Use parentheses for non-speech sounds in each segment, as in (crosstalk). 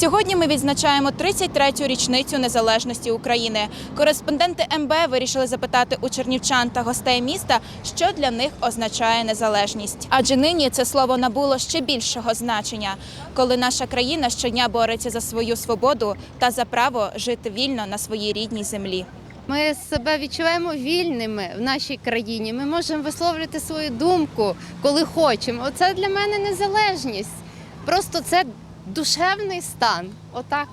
Сьогодні ми відзначаємо 33-ю річницю незалежності України. Кореспонденти МБ вирішили запитати у чернівчан та гостей міста, що для них означає незалежність. Адже нині це слово набуло ще більшого значення, коли наша країна щодня бореться за свою свободу та за право жити вільно на своїй рідній землі. Ми себе відчуваємо вільними в нашій країні. Ми можемо висловлювати свою думку, коли хочемо. Оце для мене незалежність. Просто це душевний стан. Отак.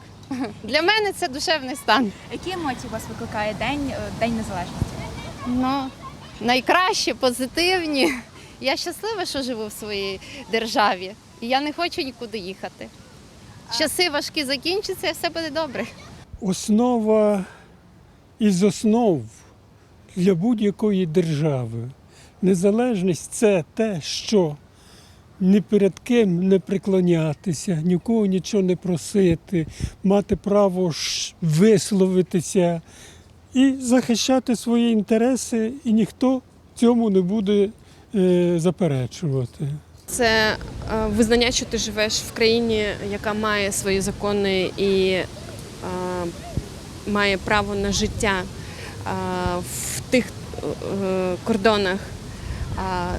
Для мене це душевний стан. Які емоції у вас викликає день, е, день незалежності? Ну, найкраще, позитивні. Я щаслива, що живу в своїй державі. І я не хочу нікуди їхати. Часи важкі закінчаться, і все буде добре. основа із основ для будь-якої держави. Незалежність це те, що ні перед ким не преклонятися, ні в кого нічого не просити, мати право висловитися і захищати свої інтереси, і ніхто цьому не буде е, заперечувати. Це е, визнання, що ти живеш в країні, яка має свої закони і е, має право на життя в тих кордонах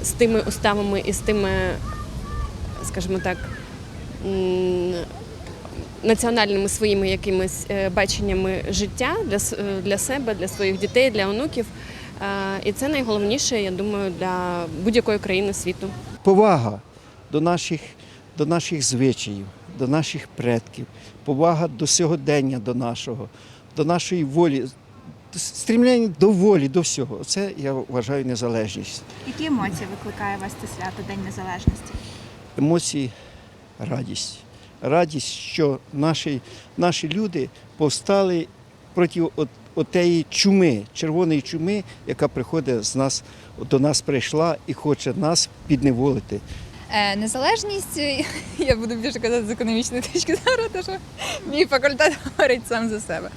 з тими уставами і з тими, скажімо так, національними своїми якимись е, баченнями життя для, е, для себе, для своїх дітей, для онуків. Е, І це найголовніше, я думаю, для будь-якої країни світу. повага до наших, до наших звичаїв, до наших предків, повага до сьогодення до нашого, до нашої волі, стрімляння до волі, до всього. Це я вважаю незалежність. Які емоції викликає вас це свято День Незалежності? Емоції, радість. Радість, що наші, наші люди повстали проти от, чуми, червоної чуми, яка приходить з нас, до нас прийшла і хоче нас підневолити. Е, Незалежність, е, (laughs) я буду більше казати з економічної точки зору, тому що мій факультет (laughs) говорить сам за себе.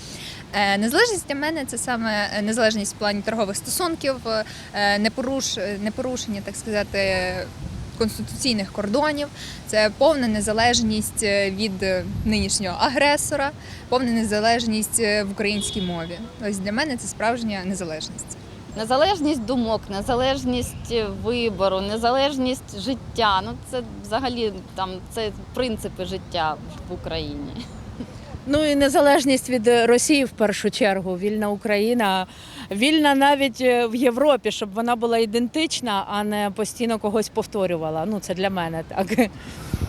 Е, Незалежність для мене це саме незалежність в плані торгових стосунків, непоруш, непорушення, так сказати, конституційних кордонів, це повна незалежність е, від е, нинішнього агресора, повна незалежність е, в українській мові. Ось для мене це справжня незалежність. Незалежність думок, незалежність вибору, незалежність життя. Ну це взагалі там це принципи життя в Україні. Ну і незалежність від Росії в першу чергу. Вільна Україна, вільна навіть е, в Європі, щоб вона була ідентична, а не постійно когось повторювала. Ну це для мене так.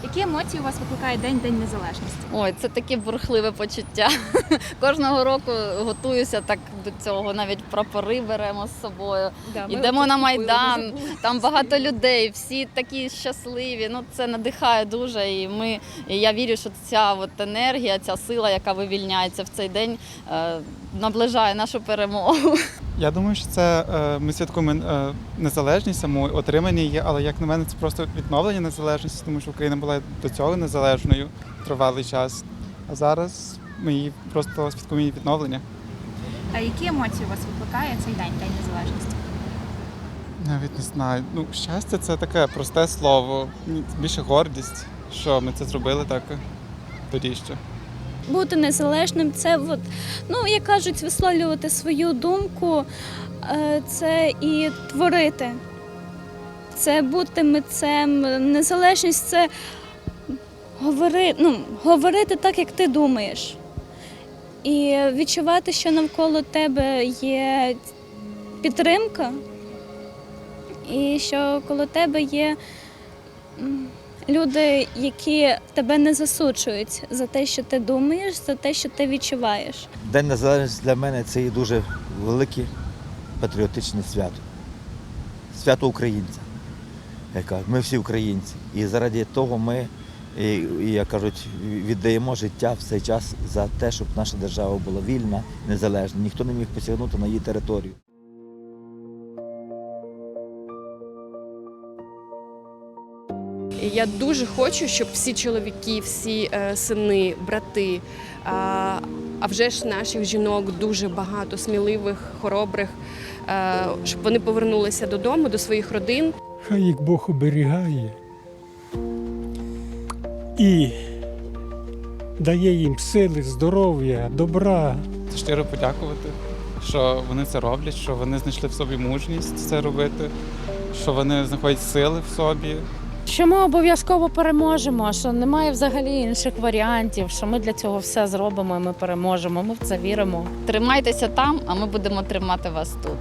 Які емоції у вас викликає день День Незалежності? Ой, це таке бурхливе почуття. (laughs) Кожного року готуюся так до цього. Навіть прапори беремо з собою. Йдемо на майдан. Там багато людей, всі такі щасливі. Ну це надихає дуже. І ми і я вірю, що ця от енергія, ця сила, яка вивільняється в цей день, е, наближає нашу перемогу. (laughs) Я думаю, що це е, ми святкуємо е, незалежність, саму отримання її, але як на мене, це просто відновлення незалежності, тому що Україна була до цього незалежною тривалий час. А зараз ми її просто святкуємо її відновлення. А які емоції у вас викликає цей день День Незалежності? Навіть не знаю. Ну, щастя це таке просте слово. Більше гордість, що ми це зробили так тоді ще. Бути незалежним це, от, ну, як кажуть, висловлювати свою думку, е, це і творити. Це бути митцем. Незалежність це говорити, ну, говорити так, як ти думаєш. І відчувати, що навколо тебе є підтримка, і що коло тебе є люди, які тебе не засуджують за те, що ти думаєш, за те, що ти відчуваєш. День Незалежності для мене це є дуже велике патріотичне свято. Свято українця. Яка ми всі українці. І заради того ми, як кажуть, віддаємо життя в цей час за те, щоб наша держава була вільна, незалежна. Ніхто не міг посягнути на її територію. І я дуже хочу, щоб всі чоловіки, всі е, сини, брати, а, а вже ж наших жінок дуже багато сміливих, хоробрих, е, щоб вони повернулися додому, до своїх родин. Хай їх Бог оберігає і дає їм сили, здоров'я, добра. Щиро подякувати, що вони це роблять, що вони знайшли в собі мужність це робити, що вони знаходять сили в собі. Що ми обов'язково переможемо, що немає взагалі інших варіантів, що ми для цього все зробимо і ми переможемо. Ми в це віримо. Тримайтеся там, а ми будемо тримати вас тут.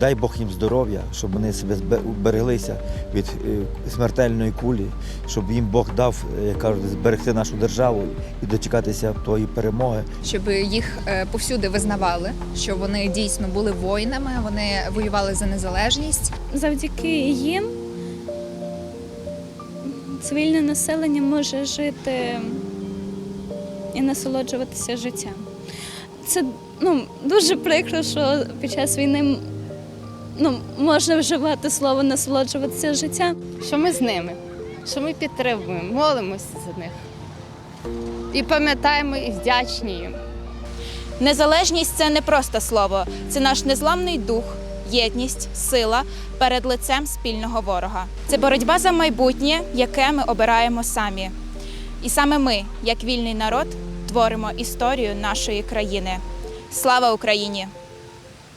Дай Бог їм здоров'я, щоб вони себе береглися від е, смертельної кулі, щоб їм Бог дав, е, як кажуть, зберегти нашу державу і дочекатися тої перемоги. щоб їх е, повсюди визнавали, що вони дійсно були воїнами, вони воювали за незалежність. Завдяки їм цивільне населення може жити і насолоджуватися життям. Це ну, дуже прикро, що під час війни ну, можна вживати слово насолоджуватися життям. Що ми з ними, що ми підтримуємо, молимося за них. І пам'ятаємо і вдячні їм. Незалежність це не просто слово, це наш незламний дух, єдність, сила перед лицем спільного ворога. Це боротьба за майбутнє, яке ми обираємо самі. І саме ми, як вільний народ, творимо історію нашої країни. Слава Україні!